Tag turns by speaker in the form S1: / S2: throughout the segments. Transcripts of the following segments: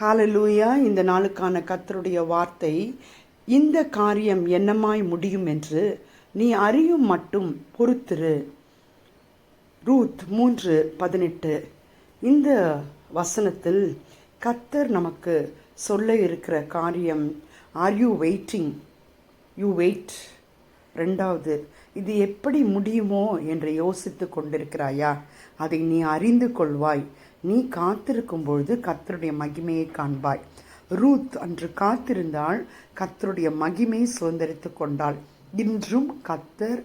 S1: ஹாலலூயா இந்த நாளுக்கான கத்தருடைய வார்த்தை இந்த காரியம் என்னமாய் முடியும் என்று நீ அறியும் மட்டும் பொறுத்திரு. ரூத் மூன்று பதினெட்டு. இந்த வசனத்தில் கத்தர் நமக்கு சொல்ல இருக்கிற காரியம் are you waiting you wait ரெண்டாவது இது எப்படி முடியுமோ? என்று யோசித்து கொண்டிருக்கிறாயா? அதை நீ அறிந்து கொள்வாய். நீ காத்திருக்கும் பொழுது கத்தருடைய மகிமையை காண்பாய். ரூத் அன்று காத்திருந்தால் கத்தருடைய மகிமையை சுதந்திரித்து கொண்டாள். இன்றும் கத்தர்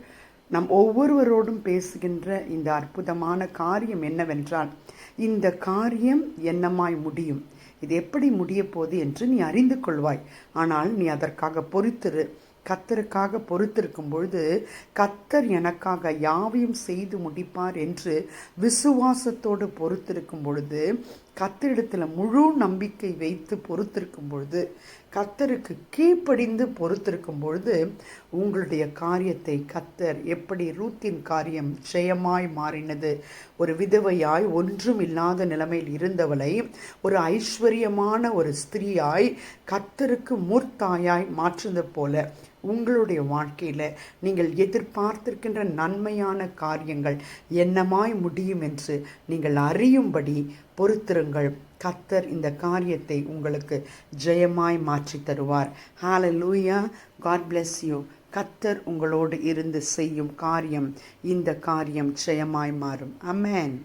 S1: நம் ஒவ்வொருவரோடும் பேசுகின்ற இந்த அற்புதமான காரியம் என்னவென்றால் இந்த காரியம் என்னமாய் முடியும்? இது எப்படி முடிய போகுது என்று நீ அறிந்து கொள்வாய். ஆனால் நீ அதற்காக பொறுத்திரு. கத்தருக்காக பொறுத்திருக்கும் பொழுது கத்தர் எனக்காக யாவையும் செய்து முடிப்பார் என்று விசுவாசத்தோடு பொறுத்திருக்கும் பொழுது கத்தரிடத்தில் முழு நம்பிக்கை வைத்து பொறுத்திருக்கும் பொழுது கத்தருக்கு கீழ்ப்படிந்து பொறுத்திருக்கும் பொழுது உங்களுடைய காரியத்தை கத்தர் எப்படி ரூத்தின் காரியம் ஜெயமாய் மாறினது. ஒரு விதவையாய் ஒன்றும் இல்லாத நிலைமையில் இருந்தவளை ஒரு ஐஸ்வர்யமான ஒரு ஸ்திரீயாய் கத்தருக்கு மூர்த்தாயாய் மாற்றுவது போல உங்களுடைய வாழ்க்கையில் நீங்கள் எதிர்பார்த்திருக்கின்ற நன்மையான காரியங்கள் என்னமாய் முடியும் என்று நீங்கள் அறியும்படி பொறுத்திருங்கள். கத்தர் இந்த காரியத்தை உங்களுக்கு ஜெயமாய் மாற்றி தருவார். ஹால லூயா காட் பிளெஸ் யூ கத்தர் உங்களோடு இருந்து செய்யும் காரியம் இந்த காரியம் ஜெயமாய் மாறும். அமேன்